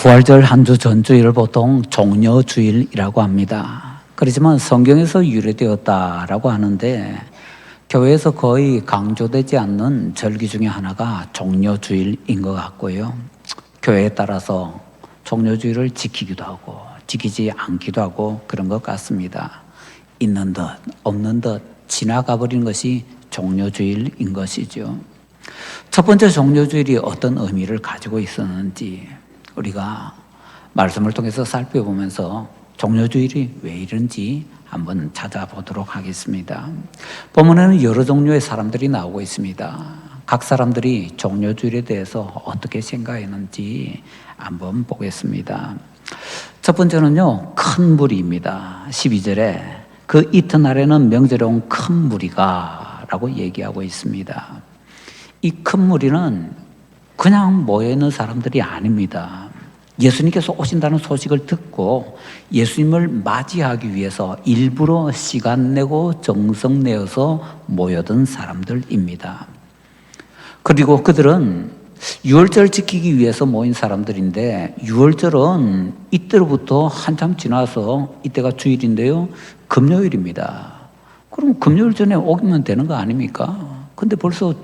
부활절 한 주 전주일을 보통 종려주일이라고 합니다. 그렇지만 성경에서 유래되었다라고 하는데 교회에서 거의 강조되지 않는 절기 중에 하나가 종려주일인 것 같고요. 교회에 따라서 종려주일을 지키기도 하고 지키지 않기도 하고 그런 것 같습니다. 있는 듯 없는 듯 지나가 버리는 것이 종려주일인 것이죠. 첫 번째 종려주일이 어떤 의미를 가지고 있었는지 우리가 말씀을 통해서 살펴보면서 종려주일이 왜 이런지 한번 찾아보도록 하겠습니다. 본문에는 여러 종류의 사람들이 나오고 있습니다. 각 사람들이 종려주일에 대해서 어떻게 생각했는지 한번 보겠습니다. 첫 번째는요, 큰 무리입니다. 12절에 그 이튿날에는 명절에 온 큰 무리가 라고 얘기하고 있습니다. 이 큰 무리는 그냥 모여있는 사람들이 아닙니다. 예수님께서 오신다는 소식을 듣고 예수님을 맞이하기 위해서 일부러 시간 내고 정성 내어서 모여든 사람들입니다. 그리고 그들은 유월절 지키기 위해서 모인 사람들인데 유월절은 이때로부터 한참 지나서 이때가 주일인데요. 금요일입니다. 그럼 금요일 전에 오면 되는 거 아닙니까? 근데 벌써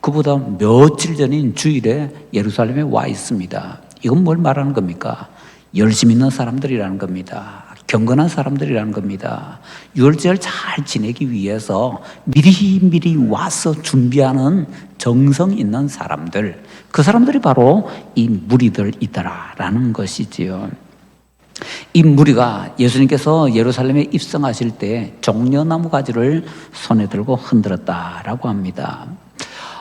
그보다 며칠 전인 주일에 예루살렘에 와 있습니다. 이건 뭘 말하는 겁니까? 열심 있는 사람들이라는 겁니다. 경건한 사람들이라는 겁니다. 유월절 잘 지내기 위해서 미리 미리 와서 준비하는 정성 있는 사람들, 그 사람들이 바로 이 무리들 이더라라는 것이지요. 이 무리가 예수님께서 예루살렘에 입성하실 때 종려나무 가지를 손에 들고 흔들었다라고 합니다.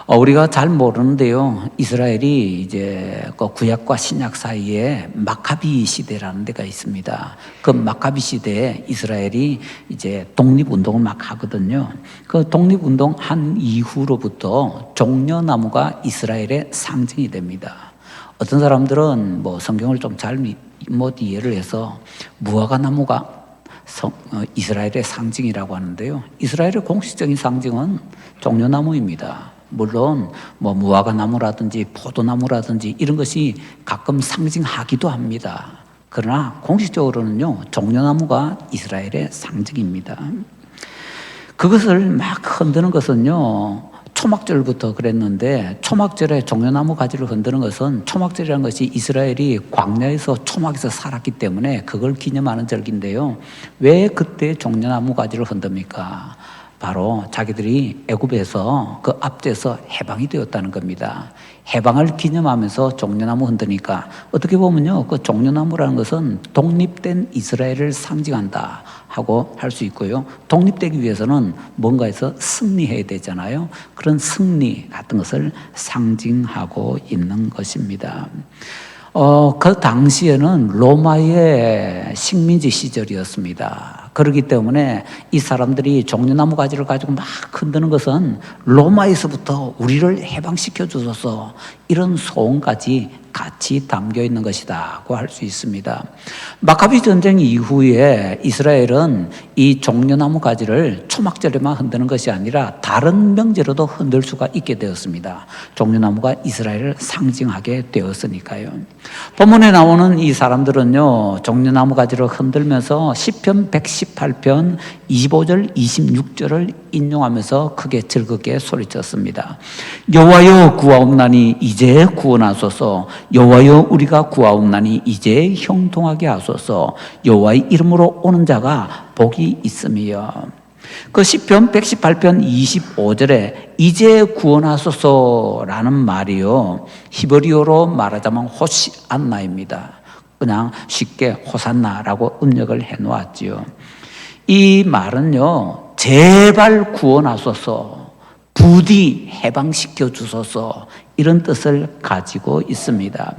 어, 우리가 잘 모르는데요. 이스라엘이 이제 그 구약과 신약 사이에 마카비 시대라는 데가 있습니다. 그 마카비 시대에 이스라엘이 이제 독립운동을 막 하거든요. 그 독립운동 한 이후로부터 종려나무가 이스라엘의 상징이 됩니다. 어떤 사람들은 뭐 성경을 좀 잘 못 이해를 해서 무화과 나무가 성, 어, 이스라엘의 상징이라고 하는데요. 이스라엘의 공식적인 상징은 종려나무입니다. 물론 뭐 무화과 나무라든지 포도나무라든지 이런 것이 가끔 상징하기도 합니다. 그러나 공식적으로는요 종려나무가 이스라엘의 상징입니다. 그것을 막 흔드는 것은요 초막절부터 그랬는데 초막절에 종려나무 가지를 흔드는 것은 초막절이라는 것이 이스라엘이 광야에서 초막에서 살았기 때문에 그걸 기념하는 절기인데요. 왜 그때 종려나무 가지를 흔듭니까? 바로 자기들이 애굽에서 그 압제에서 해방이 되었다는 겁니다. 해방을 기념하면서 종려나무 흔드니까 어떻게 보면요, 그 종려나무라는 것은 독립된 이스라엘을 상징한다 하고 할 수 있고요. 독립되기 위해서는 뭔가에서 승리해야 되잖아요. 그런 승리 같은 것을 상징하고 있는 것입니다. 어, 그 당시에는 로마의 식민지 시절이었습니다. 그렇기 때문에 이 사람들이 종려나무 가지를 가지고 막 흔드는 것은 로마에서부터 우리를 해방시켜 주소서 이런 소원까지 같이 담겨 있는 것이다고 할 수 있습니다. 마카비 전쟁 이후에 이스라엘은 이 종려나무 가지를 초막절에만 흔드는 것이 아니라 다른 명제로도 흔들 수가 있게 되었습니다. 종려나무가 이스라엘을 상징하게 되었으니까요. 본문에 나오는 이 사람들은요, 종려나무 가지를 흔들면서 시편 118편 25절 26절을 인용하면서 크게 즐겁게 소리쳤습니다. 여호와여 구하옵나니 이제 구원하소서. 여호와여 우리가 구하옵나니 이제 형통하게 하소서. 여호와의 이름으로 오는 자가 복이 있으며 그 시편 118편 25절에 이제 구원하소서라는 말이요. 히브리어로 말하자면 호시안나입니다. 그냥 쉽게 호산나라고 음력을 해 놓았지요. 이 말은요 제발 구원하소서. 부디 해방시켜 주소서 이런 뜻을 가지고 있습니다.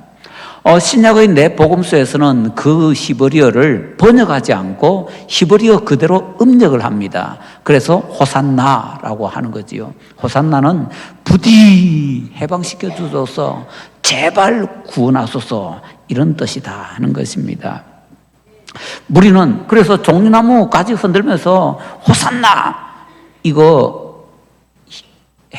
어, 신약의 내 복음서에서는 그 히브리어를 번역하지 않고 히브리어 그대로 음력을 합니다. 그래서 호산나라고 하는 거지요. 호산나는 부디 해방시켜 주소서 제발 구원하소서 이런 뜻이다 하는 것입니다. 무리는 그래서 종려나무까지 흔들면서 호산나 이거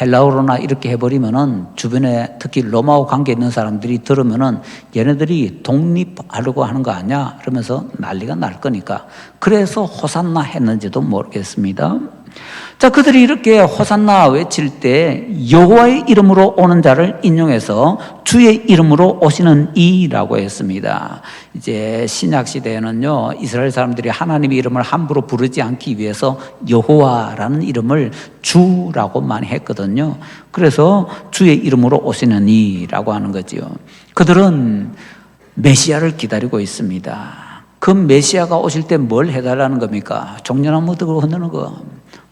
헬라어로나 이렇게 해버리면은 주변에 특히 로마와 관계 있는 사람들이 들으면은 얘네들이 독립하려고 하는 거 아니야? 그러면서 난리가 날 거니까. 그래서 호산나 했는지도 모르겠습니다. 자, 그들이 이렇게 호산나 외칠 때 여호와의 이름으로 오는 자를 인용해서 주의 이름으로 오시는 이라고 했습니다. 이제 신약 시대에는요 이스라엘 사람들이 하나님의 이름을 함부로 부르지 않기 위해서 여호와라는 이름을 주라고 많이 했거든요. 그래서 주의 이름으로 오시는 이라고 하는 거지요. 그들은 메시아를 기다리고 있습니다. 그 메시아가 오실 때 뭘 해달라는 겁니까? 종려나무 들고 흔드는 거.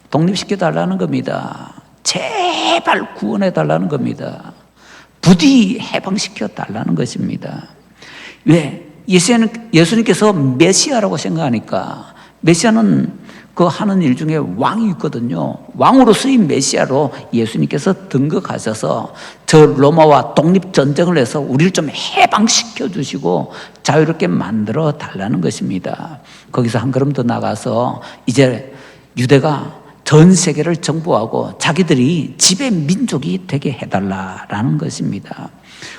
독립시켜 달라는 겁니다. 제발 구원해 달라는 겁니다. 부디 해방시켜 달라는 것입니다. 왜? 예수님, 예수님께서 메시아라고 생각하니까 메시아는 그 하는 일 중에 왕이 있거든요. 왕으로 쓰인 메시아로 예수님께서 등극하셔서 저 로마와 독립 전쟁을 해서 우리를 좀 해방시켜 주시고 자유롭게 만들어 달라는 것입니다. 거기서 한 걸음 더 나가서 이제 유대가 전 세계를 정보하고 자기들이 지배 민족이 되게 해달라라는 것입니다.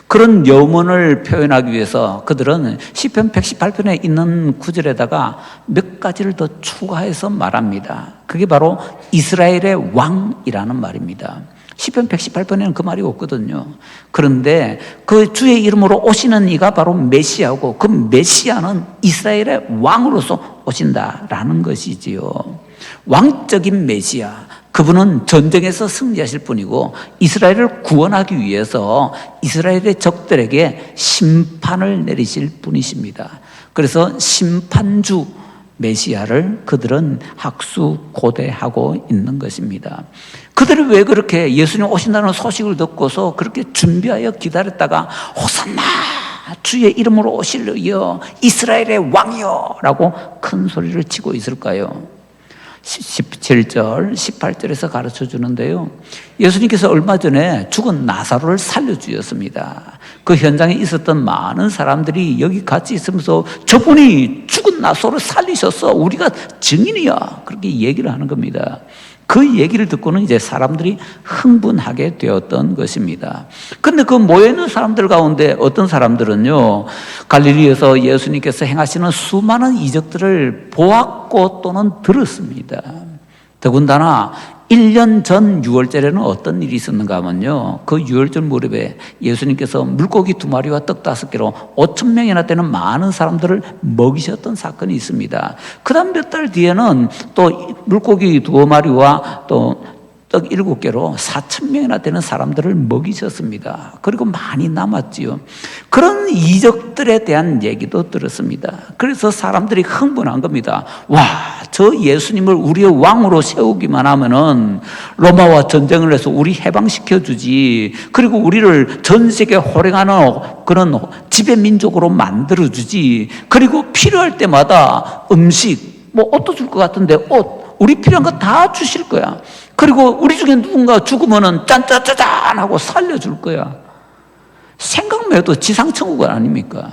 그런 염원을 표현하기 위해서 그들은 시편 118편에 있는 구절에다가 몇 가지를 더 추가해서 말합니다. 그게 바로 이스라엘의 왕이라는 말입니다. 시편 118편에는 그 말이 없거든요. 그런데 그 주의 이름으로 오시는 이가 바로 메시아고 그 메시아는 이스라엘의 왕으로서 오신다라는 것이지요. 왕적인 메시아, 그분은 전쟁에서 승리하실 분이고 이스라엘을 구원하기 위해서 이스라엘의 적들에게 심판을 내리실 분이십니다. 그래서 심판주 메시아를 그들은 학수 고대하고 있는 것입니다. 그들이 왜 그렇게 예수님 오신다는 소식을 듣고서 그렇게 준비하여 기다렸다가 호산나 주의 이름으로 오실려여 이스라엘의 왕이여 라고 큰 소리를 치고 있을까요? 17절, 18절에서 가르쳐 주는데요. 예수님께서 얼마 전에 죽은 나사로를 살려주셨습니다. 그 현장에 있었던 많은 사람들이 여기 같이 있으면서 저분이 죽은 나사로를 살리셨어. 우리가 증인이야. 그렇게 얘기를 하는 겁니다. 그 얘기를 듣고는 이제 사람들이 흥분하게 되었던 것입니다. 근데 그 모여있는 사람들 가운데 어떤 사람들은요, 갈릴리에서 예수님께서 행하시는 수많은 이적들을 보았고 또는 들었습니다. 더군다나 1년 전 6월절에는 어떤 일이 있었는가 하면요. 그 6월절 무렵에 예수님께서 물고기 두 마리와 떡 다섯 개로 5천 명이나 되는 많은 사람들을 먹이셨던 사건이 있습니다. 그 다음 몇 달 뒤에는 또 물고기 두 마리와 또 떡 일곱 개로 4천 명이나 되는 사람들을 먹이셨습니다. 그리고 많이 남았지요. 그런 이적들에 대한 얘기도 들었습니다. 그래서 사람들이 흥분한 겁니다. 와, 저 예수님을 우리의 왕으로 세우기만 하면은 로마와 전쟁을 해서 우리 해방시켜 주지. 그리고 우리를 전 세계 호령하는 그런 지배 민족으로 만들어 주지. 그리고 필요할 때마다 음식, 뭐 옷도 줄 것 같은데 옷, 우리 필요한 거 다 주실 거야. 그리고 우리 중에 누군가 죽으면은 짠짜짜잔 하고 살려줄 거야. 생각만 해도 지상천국은 아닙니까?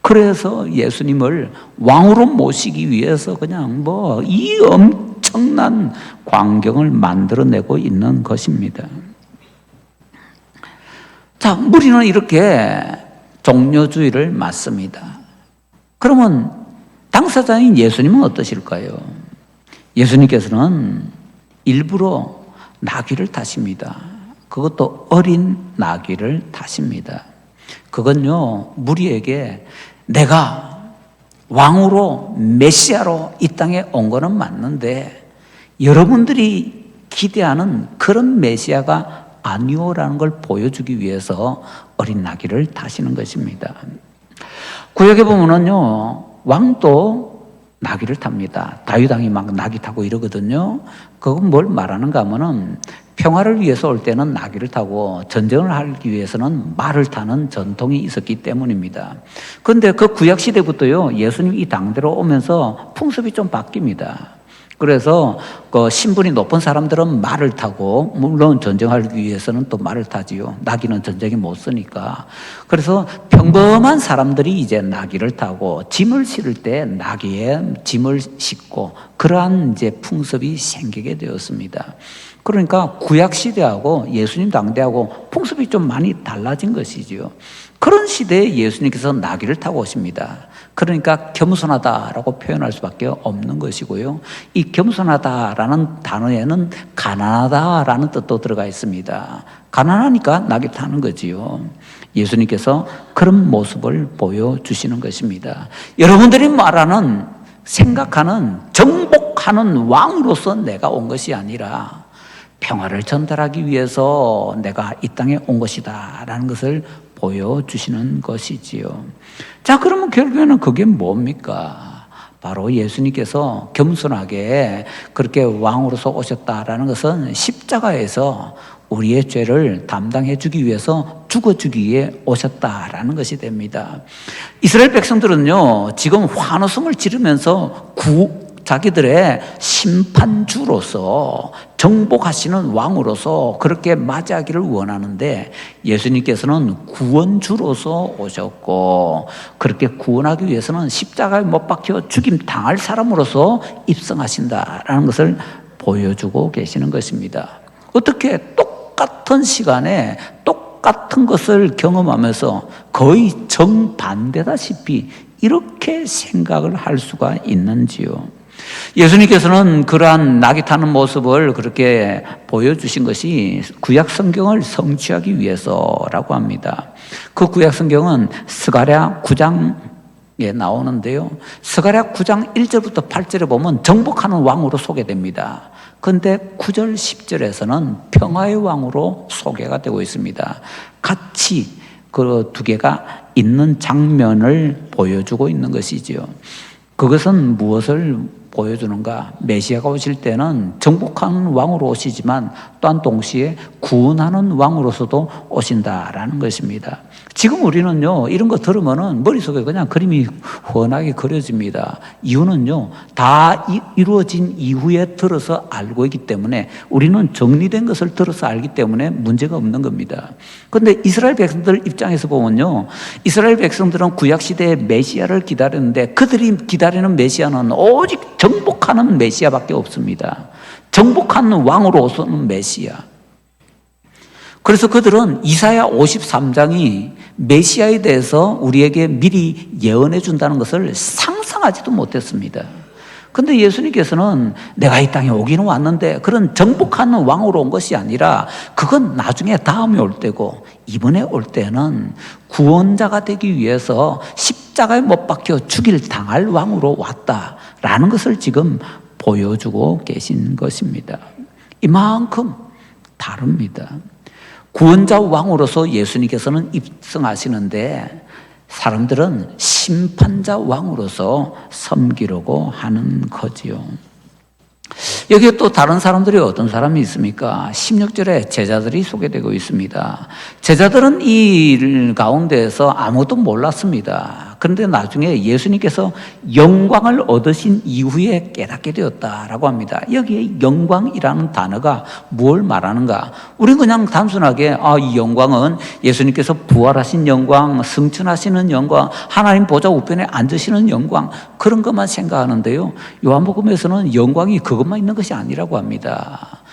그래서 예수님을 왕으로 모시기 위해서 그냥 뭐 이 엄청난 광경을 만들어내고 있는 것입니다. 자, 무리는 이렇게 종료주의를 맞습니다. 그러면 당사자인 예수님은 어떠실까요? 예수님께서는 일부러 나귀를 타십니다. 그것도 어린 나귀를 타십니다. 그건요, 무리에게 내가 왕으로 메시아로 이 땅에 온 거는 맞는데 여러분들이 기대하는 그런 메시아가 아니오라는 걸 보여주기 위해서 어린 나귀를 타시는 것입니다. 구역에 보면은요, 왕도 나귀를 탑니다. 다윗왕이 막 나귀 타고 이러거든요. 그건 뭘 말하는가 하면은 평화를 위해서 올 때는 나귀를 타고 전쟁을 하기 위해서는 말을 타는 전통이 있었기 때문입니다. 그런데 그 구약 시대부터요, 예수님 이 당대로 오면서 풍습이 좀 바뀝니다. 그래서 그 신분이 높은 사람들은 말을 타고 물론 전쟁하기 위해서는 또 말을 타지요. 나귀는 전쟁에 못 쓰니까. 그래서 평범한 사람들이 이제 나귀를 타고 짐을 실을 때 나귀에 짐을 싣고 그러한 이제 풍습이 생기게 되었습니다. 그러니까 구약 시대하고 예수님 당대하고 풍습이 좀 많이 달라진 것이지요. 그런 시대에 예수님께서 나귀를 타고 오십니다. 그러니까 겸손하다라고 표현할 수밖에 없는 것이고요. 이 겸손하다라는 단어에는 가난하다라는 뜻도 들어가 있습니다. 가난하니까 나귀 타는 거지요. 예수님께서 그런 모습을 보여주시는 것입니다. 여러분들이 말하는 생각하는 정복하는 왕으로서 내가 온 것이 아니라 평화를 전달하기 위해서 내가 이 땅에 온 것이다. 라는 것을 보여주시는 것이지요. 자, 그러면 결국에는 그게 뭡니까? 바로 예수님께서 겸손하게 그렇게 왕으로서 오셨다라는 것은 십자가에서 우리의 죄를 담당해 주기 위해서 죽어 주기에 오셨다라는 것이 됩니다. 이스라엘 백성들은요, 지금 환호성을 지르면서 구, 자기들의 심판주로서 정복하시는 왕으로서 그렇게 맞이하기를 원하는데 예수님께서는 구원주로서 오셨고 그렇게 구원하기 위해서는 십자가에 못 박혀 죽임 당할 사람으로서 입성하신다라는 것을 보여주고 계시는 것입니다. 어떻게 똑같은 시간에 똑같은 것을 경험하면서 거의 정반대다시피 이렇게 생각을 할 수가 있는지요. 예수님께서는 그러한 낙이 타는 모습을 그렇게 보여주신 것이 구약 성경을 성취하기 위해서라고 합니다. 그 구약 성경은 스가랴 9장에 나오는데요. 스가랴 9장 1절부터 8절에 보면 정복하는 왕으로 소개됩니다. 근데 9절 10절에서는 평화의 왕으로 소개가 되고 있습니다. 같이 그 두 개가 있는 장면을 보여주고 있는 것이지요. 그것은 무엇을 보여주는가? 메시아가 오실 때는 정복하는 왕으로 오시지만 또한 동시에 구원하는 왕으로서도 오신다라는 것입니다. 지금 우리는요, 이런 거 들으면은 머릿속에 그냥 그림이 훤하게 그려집니다. 이유는요, 다 이루어진 이후에 들어서 알고 있기 때문에 우리는 정리된 것을 들어서 알기 때문에 문제가 없는 겁니다. 그런데 이스라엘 백성들 입장에서 보면요, 이스라엘 백성들은 구약시대에 메시아를 기다렸는데 그들이 기다리는 메시아는 오직 정복하는 메시아밖에 없습니다. 정복하는 왕으로 오는 메시아. 그래서 그들은 이사야 53장이 메시아에 대해서 우리에게 미리 예언해 준다는 것을 상상하지도 못했습니다. 근데 예수님께서는 내가 이 땅에 오기는 왔는데 그런 정복하는 왕으로 온 것이 아니라 그건 나중에 다음에 올 때고 이번에 올 때는 구원자가 되기 위해서 십자가에 못 박혀 죽일 당할 왕으로 왔다라는 것을 지금 보여주고 계신 것입니다. 이만큼 다릅니다. 구원자 왕으로서 예수님께서는 입성하시는데 사람들은 심판자 왕으로서 섬기려고 하는 거지요. 여기에 또 다른 사람들이 어떤 사람이 있습니까? 16절에 제자들이 소개되고 있습니다. 제자들은 이 가운데에서 아무도 몰랐습니다. 그런데 나중에 예수님께서 영광을 얻으신 이후에 깨닫게 되었다라고 합니다. 여기에 영광이라는 단어가 뭘 말하는가? 우리는 그냥 단순하게 아, 이 영광은 예수님께서 부활하신 영광, 승천하시는 영광, 하나님 보좌 우편에 앉으시는 영광 그런 것만 생각하는데요. 요한복음에서는 영광이 그것만 있는 것이 아니라고 합니다.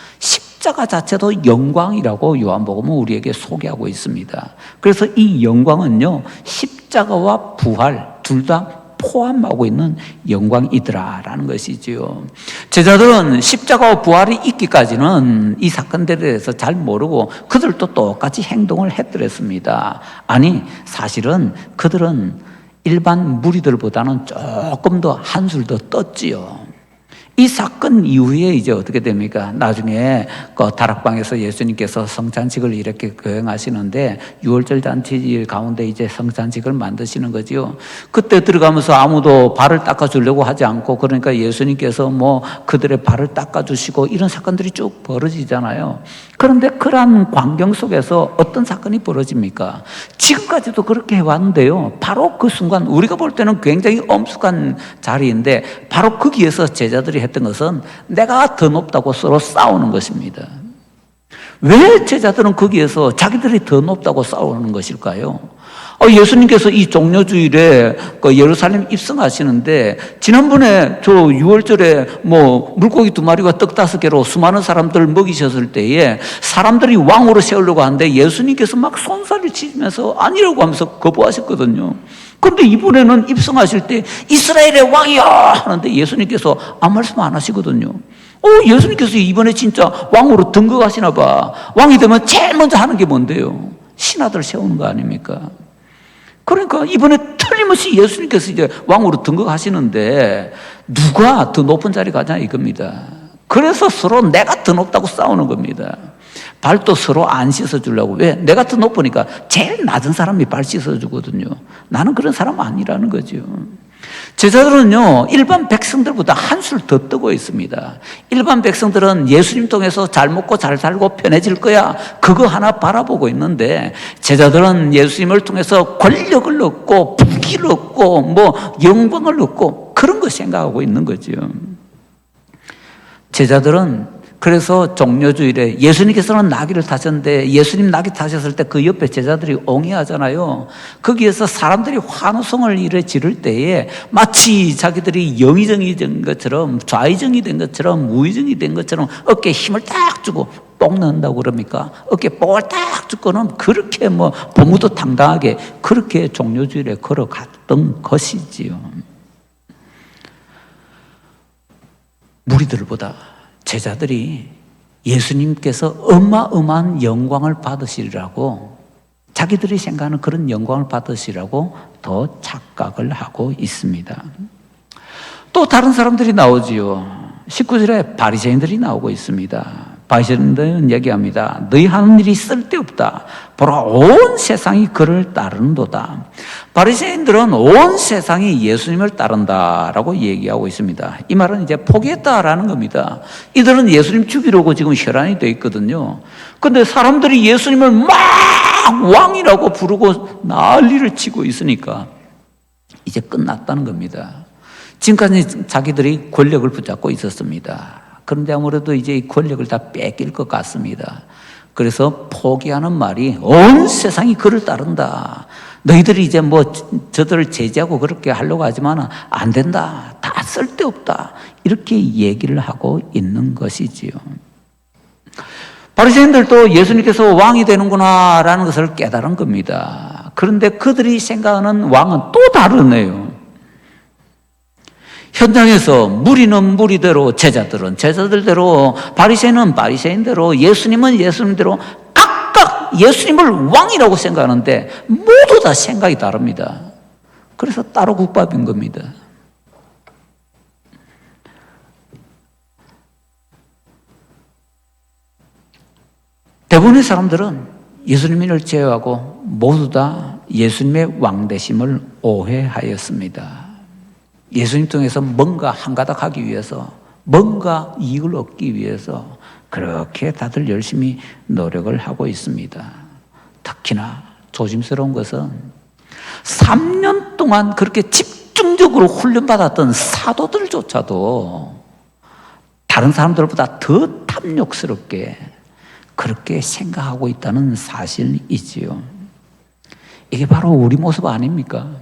십자가 자체도 영광이라고 요한복음은 우리에게 소개하고 있습니다. 그래서 이 영광은요, 십자가와 부활 둘 다 포함하고 있는 영광이더라라는 것이지요. 제자들은 십자가와 부활이 있기까지는 이 사건들에 대해서 잘 모르고 그들도 똑같이 행동을 했더랬습니다. 아니, 사실은 그들은 일반 무리들보다는 조금 더 한술 더 떴지요. 이 사건 이후에 이제 어떻게 됩니까? 나중에 그 다락방에서 예수님께서 성찬식을 이렇게 거행하시는데 6월절 잔치일 가운데 이제 성찬식을 만드시는 거지요. 그때 들어가면서 아무도 발을 닦아주려고 하지 않고 그러니까 예수님께서 뭐 그들의 발을 닦아주시고 이런 사건들이 쭉 벌어지잖아요. 그런데 그러한 광경 속에서 어떤 사건이 벌어집니까? 지금까지도 그렇게 해왔는데요. 바로 그 순간 우리가 볼 때는 굉장히 엄숙한 자리인데 바로 거기에서 제자들이 했던 것은 내가 더 높다고 서로 싸우는 것입니다. 왜 제자들은 거기에서 자기들이 더 높다고 싸우는 것일까요? 어, 예수님께서 이 종료주일에 그 예루살렘 입성하시는데 지난번에 저 6월절에 뭐 물고기 두 마리와 떡 다섯 개로 수많은 사람들 먹이셨을 때에 사람들이 왕으로 세우려고 하는데 예수님께서 막 손살을 치면서 아니라고 하면서 거부하셨거든요. 근데 이번에는 입성하실 때 이스라엘의 왕이야 하는데 예수님께서 아무 말씀 안 하시거든요. 어, 예수님께서 이번에 진짜 왕으로 등극하시나 봐. 왕이 되면 제일 먼저 하는 게 뭔데요? 신하들 세우는 거 아닙니까? 그러니까 이번에 틀림없이 예수님께서 이제 왕으로 등극하시는데 누가 더 높은 자리 가냐 이겁니다. 그래서 서로 내가 더 높다고 싸우는 겁니다. 발도 서로 안 씻어주려고. 왜? 내가 더 높으니까 제일 낮은 사람이 발 씻어주거든요. 나는 그런 사람 아니라는 거죠. 제자들은요, 일반 백성들보다 한술 더 뜨고 있습니다. 일반 백성들은 예수님 통해서 잘 먹고 잘 살고 편해질 거야. 그거 하나 바라보고 있는데, 제자들은 예수님을 통해서 권력을 얻고, 부귀를 얻고, 뭐, 영광을 얻고, 그런 거 생각하고 있는 거죠. 제자들은 그래서 종료주일에 예수님께서는 나귀를 타셨는데 예수님 나귀 타셨을 때 그 옆에 제자들이 옹이하잖아요. 거기에서 사람들이 환호성을 이래 지를 때에 마치 자기들이 영의정이 된 것처럼 좌의정이 된 것처럼 우의정이 된 것처럼 어깨에 힘을 딱 주고 뽕 넣는다고 그럽니까? 어깨에 뽕을 딱 주고는 그렇게 뭐 보무도 당당하게 그렇게 종료주일에 걸어갔던 것이지요. 무리들보다 제자들이 예수님께서 어마어마한 영광을 받으시리라고 자기들이 생각하는 그런 영광을 받으시라고 더 착각을 하고 있습니다. 또 다른 사람들이 나오지요. 19절에 바리새인들이 나오고 있습니다. 바리새인들은 얘기합니다. 너희 하는 일이 쓸데없다. 보라 온 세상이 그를 따르는도다. 바리새인들은 온 세상이 예수님을 따른다라고 얘기하고 있습니다. 이 말은 이제 포기했다라는 겁니다. 이들은 예수님 죽이려고 지금 혈안이 돼 있거든요. 근데 사람들이 예수님을 막 왕이라고 부르고 난리를 치고 있으니까 이제 끝났다는 겁니다. 지금까지 자기들이 권력을 붙잡고 있었습니다. 그런데 아무래도 이제 이 권력을 다 뺏길 것 같습니다. 그래서 포기하는 말이 온 세상이 그를 따른다. 너희들이 이제 뭐 저들을 제지하고 그렇게 하려고 하지만 안 된다. 다 쓸데없다. 이렇게 얘기를 하고 있는 것이지요. 바리새인들도 예수님께서 왕이 되는구나라는 것을 깨달은 겁니다. 그런데 그들이 생각하는 왕은 또 다르네요. 현장에서 무리는 무리대로 제자들은 제자들대로 바리새인은 바리새인대로 예수님은 예수님대로 각각 예수님을 왕이라고 생각하는데 모두 다 생각이 다릅니다. 그래서 따로 국밥인 겁니다. 대부분의 사람들은 예수님을 제외하고 모두 다 예수님의 왕되심을 오해하였습니다. 예수님 통해서 뭔가 한 가닥 하기 위해서 뭔가 이익을 얻기 위해서 그렇게 다들 열심히 노력을 하고 있습니다. 특히나 조심스러운 것은 3년 동안 그렇게 집중적으로 훈련받았던 사도들조차도 다른 사람들보다 더 탐욕스럽게 그렇게 생각하고 있다는 사실이지요. 이게 바로 우리 모습 아닙니까?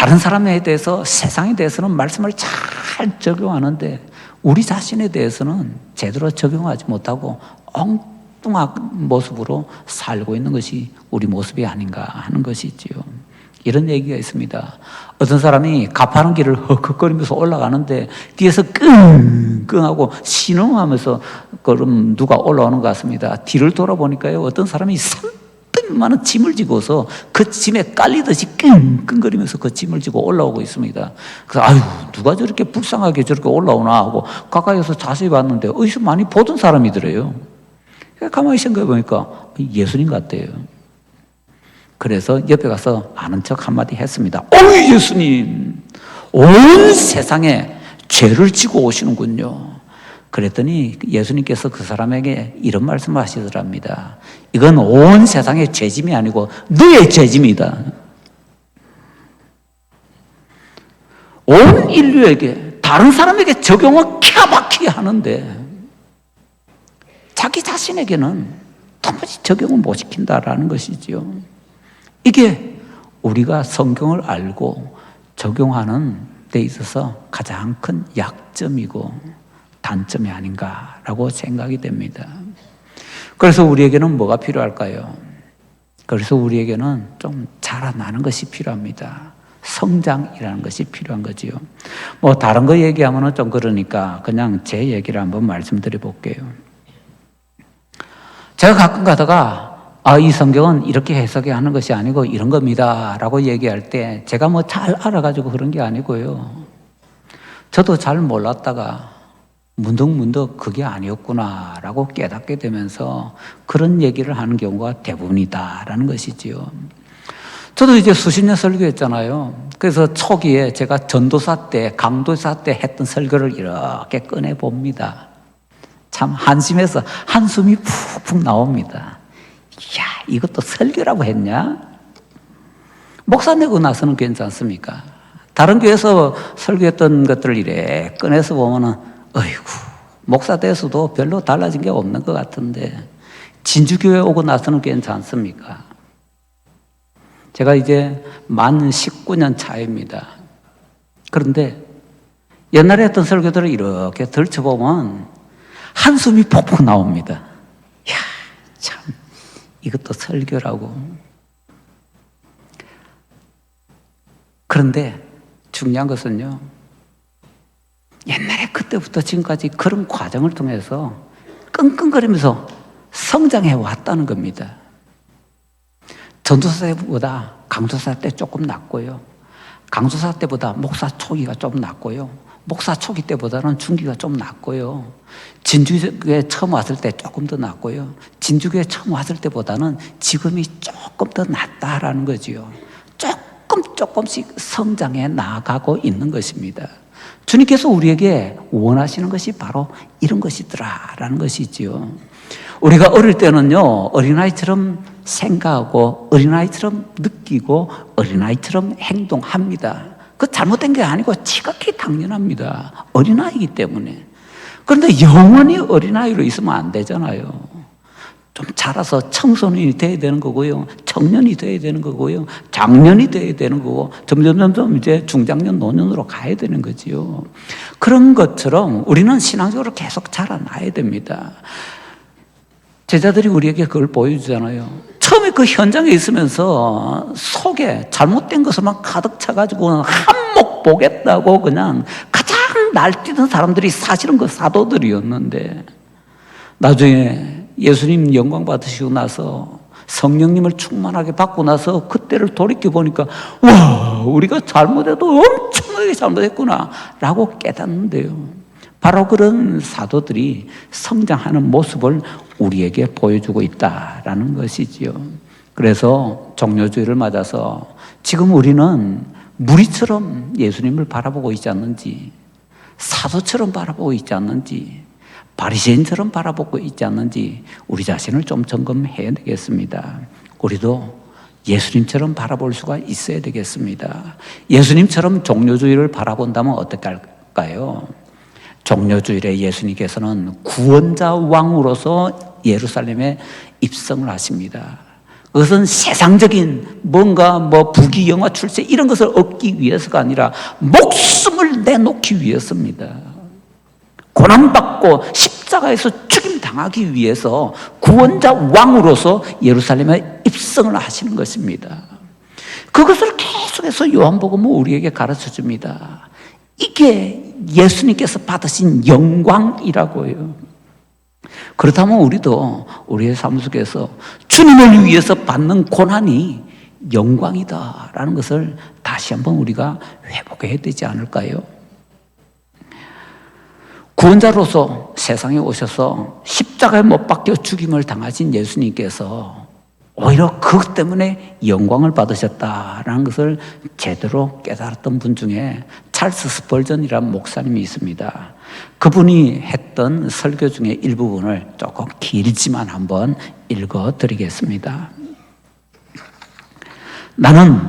다른 사람에 대해서 세상에 대해서는 말씀을 잘 적용하는데 우리 자신에 대해서는 제대로 적용하지 못하고 엉뚱한 모습으로 살고 있는 것이 우리 모습이 아닌가 하는 것이지요. 이런 얘기가 있습니다. 어떤 사람이 가파른 길을 헉헉거리면서 올라가는데 뒤에서 끙끙하고 신음하면서 그럼 누가 올라오는 것 같습니다. 뒤를 돌아보니까요. 어떤 사람이 많은 짐을 지고서 그 짐에 깔리듯이 끙끙거리면서 그 짐을 지고 올라오고 있습니다. 그래서 아유 누가 저렇게 불쌍하게 저렇게 올라오나 하고 가까이서 자세히 봤는데 어디서 많이 보던 사람이더래요. 가만히 생각해 보니까 예수님 같대요. 그래서 옆에 가서 아는 척 한마디 했습니다. 오 예수님 온 세상에 죄를 지고 오시는군요. 그랬더니 예수님께서 그 사람에게 이런 말씀을 하시더랍니다. 이건 온 세상의 죄짐이 아니고 너의 죄짐이다. 온 인류에게 다른 사람에게 적용을 막히게 하는데 자기 자신에게는 도무지 적용을 못 시킨다라는 것이지요. 이게 우리가 성경을 알고 적용하는 데 있어서 가장 큰 약점이고 단점이 아닌가라고 생각이 됩니다. 그래서 우리에게는 뭐가 필요할까요? 그래서 우리에게는 좀 자라나는 것이 필요합니다. 성장이라는 것이 필요한 거지요. 뭐 다른 거 얘기하면은 좀 그러니까 그냥 제 얘기를 한번 말씀드려 볼게요. 제가 가끔 가다가 아, 이 성경은 이렇게 해석이 하는 것이 아니고 이런 겁니다. 라고 얘기할 때 제가 뭐 잘 알아가지고 그런 게 아니고요. 저도 잘 몰랐다가 문득문득 그게 아니었구나 라고 깨닫게 되면서 그런 얘기를 하는 경우가 대부분이다라는 것이지요. 저도 이제 수십 년 설교했잖아요. 그래서 초기에 제가 전도사 때, 강도사 때 했던 설교를 이렇게 꺼내 봅니다. 참 한심해서 한숨이 푹푹 나옵니다. 이야, 이것도 설교라고 했냐? 목사 내고 나서는 괜찮습니까? 다른 교회에서 설교했던 것들을 이래 꺼내서 보면은, 어이구, 목사 돼서도 별로 달라진 게 없는 것 같은데, 진주교회 오고 나서는 괜찮습니까? 제가 이제 만 19년 차입니다. 그런데 옛날에 했던 설교들을 이렇게 들춰보면 한숨이 폭폭 나옵니다. 야, 참, 이것도 설교라고. 그런데 중요한 것은요, 옛날에 그때부터 지금까지 그런 과정을 통해서 끙끙거리면서 성장해 왔다는 겁니다. 전도사 때보다 강도사 때 조금 낫고요. 강도사 때보다 목사 초기가 좀 낫고요. 목사 초기 때보다는 중기가 좀 낫고요. 진주교에 처음 왔을 때 조금 더 낫고요. 진주교에 처음 왔을 때보다는 지금이 조금 더 낫다라는 거지요. 조금 조금씩 성장해 나가고 있는 것입니다. 주님께서 우리에게 원하시는 것이 바로 이런 것이더라라는 것이지요. 우리가 어릴 때는요, 어린아이처럼 생각하고, 어린아이처럼 느끼고, 어린아이처럼 행동합니다. 그 잘못된 게 아니고 지극히 당연합니다. 어린아이기 때문에. 그런데 영원히 어린아이로 있으면 안 되잖아요. 좀 자라서 청소년이 돼야 되는 거고요. 청년이 돼야 되는 거고요. 장년이 돼야 되는 거고, 점점, 점점 이제 중장년, 노년으로 가야 되는 거지요. 그런 것처럼 우리는 신앙적으로 계속 자라나야 됩니다. 제자들이 우리에게 그걸 보여주잖아요. 처음에 그 현장에 있으면서 속에 잘못된 것을만 가득 차가지고 한몫 보겠다고 그냥 가장 날뛰던 사람들이 사실은 그 사도들이었는데 나중에 예수님 영광 받으시고 나서 성령님을 충만하게 받고 나서 그때를 돌이켜 보니까 와 우리가 잘못해도 엄청나게 잘못했구나 라고 깨닫는데요. 바로 그런 사도들이 성장하는 모습을 우리에게 보여주고 있다라는 것이지요. 그래서 종료주의를 맞아서 지금 우리는 무리처럼 예수님을 바라보고 있지 않는지, 사도처럼 바라보고 있지 않는지, 바리새인처럼 바라보고 있지 않는지 우리 자신을 좀 점검해야 되겠습니다. 우리도 예수님처럼 바라볼 수가 있어야 되겠습니다. 예수님처럼 종료주의를 바라본다면 어떻게 할까요? 종료주일에 예수님께서는 구원자 왕으로서 예루살렘에 입성을 하십니다. 그것은 세상적인 뭔가 뭐 부귀 영화 출세 이런 것을 얻기 위해서가 아니라 목숨을 내놓기 위해서입니다. 고난받고 십자가에서 죽임 당하기 위해서 구원자 왕으로서 예루살렘에 입성을 하시는 것입니다. 그것을 계속해서 요한복음은 우리에게 가르쳐 줍니다. 이게 예수님께서 받으신 영광이라고요. 그렇다면 우리도 우리의 삶 속에서 주님을 위해서 받는 고난이 영광이다라는 것을 다시 한번 우리가 회복해야 되지 않을까요? 구원자로서 세상에 오셔서 십자가에 못 박혀 죽임을 당하신 예수님께서 오히려 그것 때문에 영광을 받으셨다라는 것을 제대로 깨달았던 분 중에 찰스 스펄전이라는 목사님이 있습니다. 그분이 했던 설교 중에 일부분을 조금 길지만 한번 읽어 드리겠습니다. 나는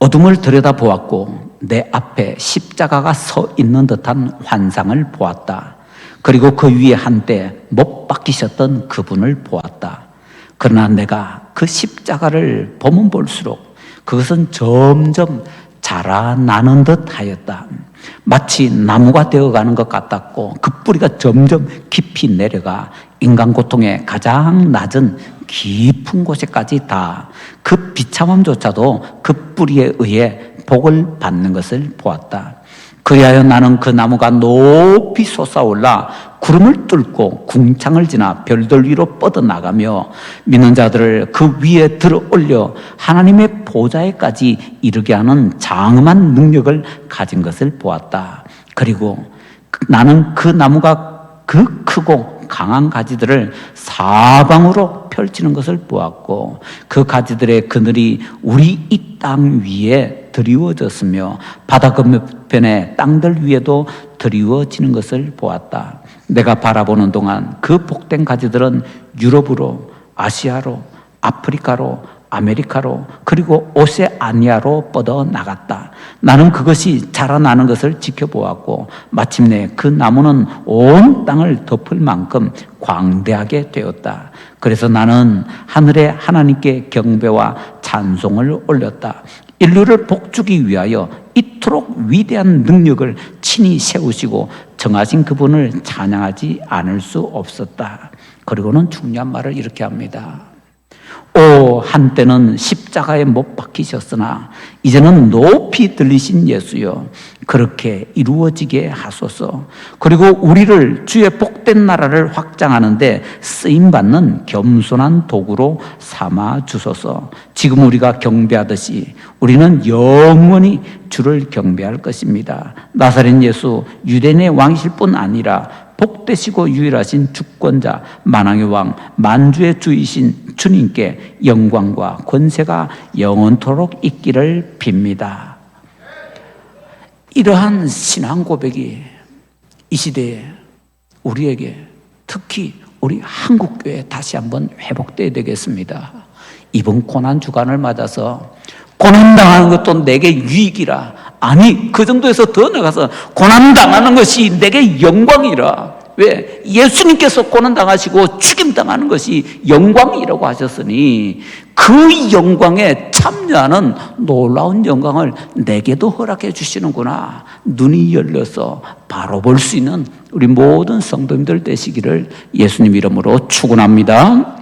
어둠을 들여다보았고 내 앞에 십자가가 서 있는 듯한 환상을 보았다. 그리고 그 위에 한때 못 박히셨던 그분을 보았다. 그러나 내가 그 십자가를 보면 볼수록 그것은 점점 자라나는 듯 하였다. 마치 나무가 되어가는 것 같았고 그 뿌리가 점점 깊이 내려가 인간 고통의 가장 낮은 깊은 곳에까지 다 그 비참함조차도 그 뿌리에 의해 복을 받는 것을 보았다. 그리하여 나는 그 나무가 높이 솟아올라 구름을 뚫고 궁창을 지나 별들 위로 뻗어나가며 믿는 자들을 그 위에 들어 올려 하나님의 보좌에까지 이르게 하는 장엄한 능력을 가진 것을 보았다. 그리고 나는 그 나무가 그 크고 강한 가지들을 사방으로 펼치는 것을 보았고 그 가지들의 그늘이 우리 이 땅 위에 드리워졌으며 바다 건너편의 땅들 위에도 드리워지는 것을 보았다. 내가 바라보는 동안 그 복된 가지들은 유럽으로 아시아로 아프리카로 아메리카로 그리고 오세아니아로 뻗어 나갔다. 나는 그것이 자라나는 것을 지켜보았고 마침내 그 나무는 온 땅을 덮을 만큼 광대하게 되었다. 그래서 나는 하늘에 하나님께 경배와 찬송을 올렸다. 인류를 복주기 위하여 이토록 위대한 능력을 친히 세우시고 정하신 그분을 찬양하지 않을 수 없었다. 그리고는 중요한 말을 이렇게 합니다. 오, 한때는 십자가에 못 박히셨으나 이제는 높이 들리신 예수여 그렇게 이루어지게 하소서. 그리고 우리를 주의 복된 나라를 확장하는데 쓰임 받는 겸손한 도구로 삼아 주소서. 지금 우리가 경배하듯이 우리는 영원히 주를 경배할 것입니다. 나사렛 예수 유대인의 왕이실 뿐 아니라 복되시고 유일하신 주권자 만왕의 왕 만주의 주이신 주님께 영광과 권세가 영원토록 있기를 빕니다. 이러한 신앙 고백이 이 시대에 우리에게 특히 우리 한국 교회 다시 한번 회복돼야 되겠습니다. 이번 고난 주간을 맞아서 고난 당하는 것도 내게 유익이라. 아니 그 정도에서 더 나가서 고난 당하는 것이 내게 영광이라. 왜 예수님께서 고난 당하시고 죽임 당하는 것이 영광이라고 하셨으니 그 영광에 참여하는 놀라운 영광을 내게도 허락해 주시는구나. 눈이 열려서 바로 볼 수 있는 우리 모든 성도님들 되시기를 예수님 이름으로 축원합니다.